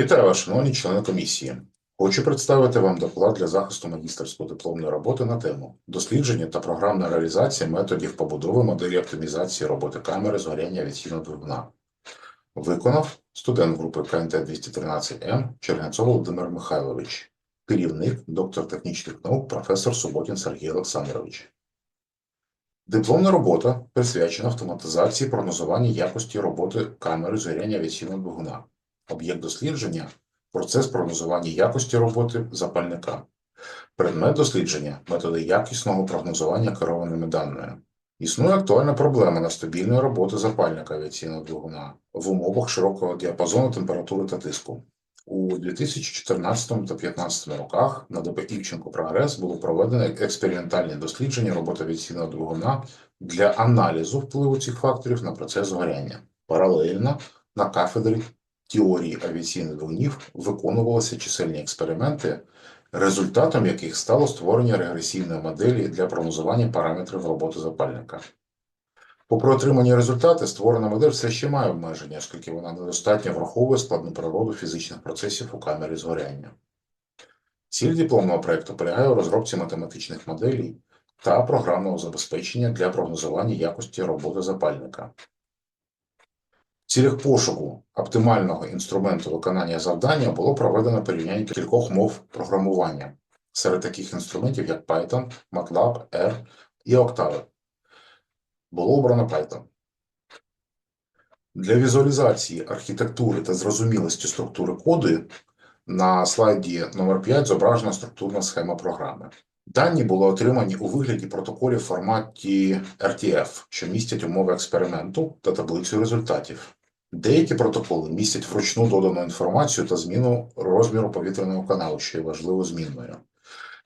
Вітаю вас, шановні члени комісії. Хочу представити вам доклад для захисту магістерської дипломної роботи на тему дослідження та програмна реалізація методів побудови моделі оптимізації роботи камери згоряння авіаційного двигуна. Виконав студент групи КНТ 213М Чернецов Володимир Михайлович, керівник, доктор технічних наук, професор Суботін Сергій Олександрович. Дипломна робота присвячена автоматизації прогнозування якості роботи камери згоряння авіаційного двигуна. Об'єкт дослідження процес прогнозування якості роботи запальника. Предмет дослідження методи якісного прогнозування керованими даними. Існує актуальна проблема нестабільної роботи запальника авіаційного двигуна в умовах широкого діапазону температури та тиску. У 2014 та 2015 роках на ДП Івченко Прогрес було проведено експериментальні дослідження роботи авіаційного двигуна для аналізу впливу цих факторів на процес згоряння. Паралельно на кафедрі теорії авіаційних двигунів виконувалися чисельні експерименти, результатом яких стало створення регресивної моделі для прогнозування параметрів роботи запальника. Попри отримані результати, створена модель все ще має обмеження, оскільки вона недостатньо враховує складну природу фізичних процесів у камері згоряння. Ціль дипломного проєкту полягає у розробці математичних моделей та програмного забезпечення для прогнозування якості роботи запальника. Цілях пошуку оптимального інструменту виконання завдання було проведено порівняння кількох мов програмування серед таких інструментів, як Python, MATLAB, R і Octave. Було обрано Python. Для візуалізації архітектури та зрозумілості структури коду на слайді номер 5 зображена структурна схема програми. Дані були отримані у вигляді протоколів в форматі RTF, що містять умови експерименту та таблицю результатів. Деякі протоколи містять вручну додану інформацію та зміну розміру повітряного каналу, що є важливо змінною.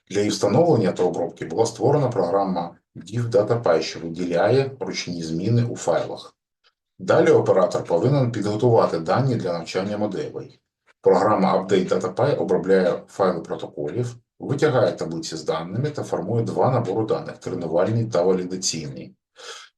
Для її встановлення та обробки була створена програма DiffDataPy, що виділяє ручні зміни у файлах. Далі оператор повинен підготувати дані для навчання моделей. Програма UpdateDataPy обробляє файли протоколів, витягає таблиці з даними та формує два набори даних тренувальний та валідаційний.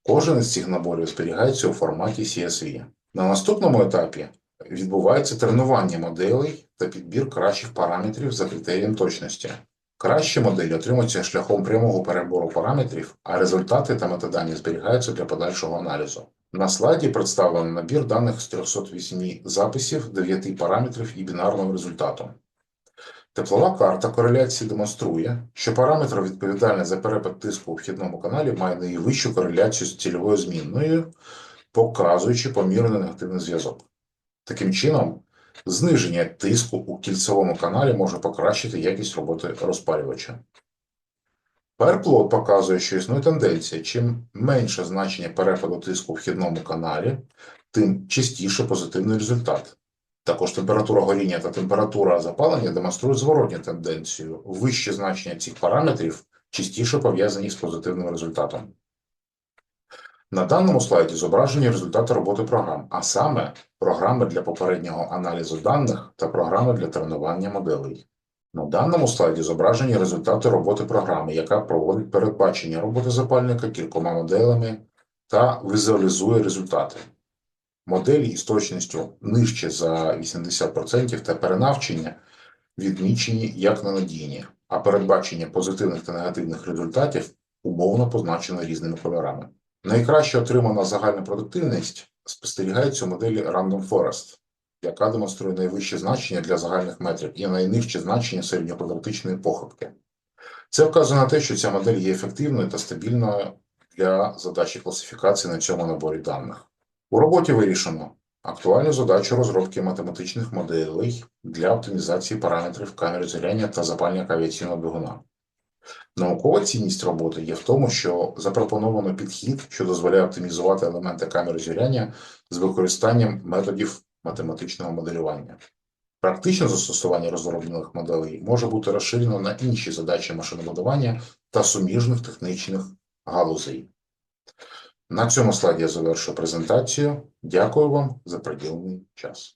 Кожен із цих наборів зберігається у форматі CSV. На наступному етапі відбувається тренування моделей та підбір кращих параметрів за критерієм точності. Кращі моделі отримуються шляхом прямого перебору параметрів, а результати та метадані зберігаються для подальшого аналізу. На слайді представлено набір даних з 308 записів, 9 параметрів і бінарного результату. Теплова карта кореляції демонструє, що параметр, відповідальний за перепад тиску у вхідному каналі, має найвищу кореляцію з цільовою змінною, показуючи помірний негативний зв'язок. Таким чином, зниження тиску у кільцевому каналі може покращити якість роботи розпалювача. Перплот показує, що існує тенденція, чим менше значення перепаду тиску у вхідному каналі, тим частіше позитивний результат. Також температура горіння та температура запалення демонструють зворотню тенденцію. Вищі значення цих параметрів частіше пов'язані з позитивним результатом. На даному слайді зображені результати роботи програм, а саме програми для попереднього аналізу даних та програми для тренування моделей. На даному слайді зображені результати роботи програми, яка проводить передбачення роботи запальника кількома моделями та візуалізує результати. Моделі із точністю нижче за 80% та перенавчення відмічені як ненадійні, а передбачення позитивних та негативних результатів умовно позначено різними кольорами. Найкраще отримана загальна продуктивність спостерігається у моделі Random Forest, яка демонструє найвищі значення для загальних метрів і найнижчі значення середньоквадратичної похибки. Це вказує на те, що ця модель є ефективною та стабільною для задачі класифікації на цьому наборі даних. У роботі вирішено актуальну задачу розробки математичних моделей для оптимізації параметрів камери згоряння та запальника авіаційного двигуна. Наукова цінність роботи є в тому, що запропоновано підхід, що дозволяє оптимізувати елементи камери згоряння з використанням методів математичного моделювання. Практичне застосування розроблених моделей може бути розширено на інші задачі машинобудування та суміжних технічних галузей. На цьому слайді я завершу презентацію. Дякую вам за приділений час.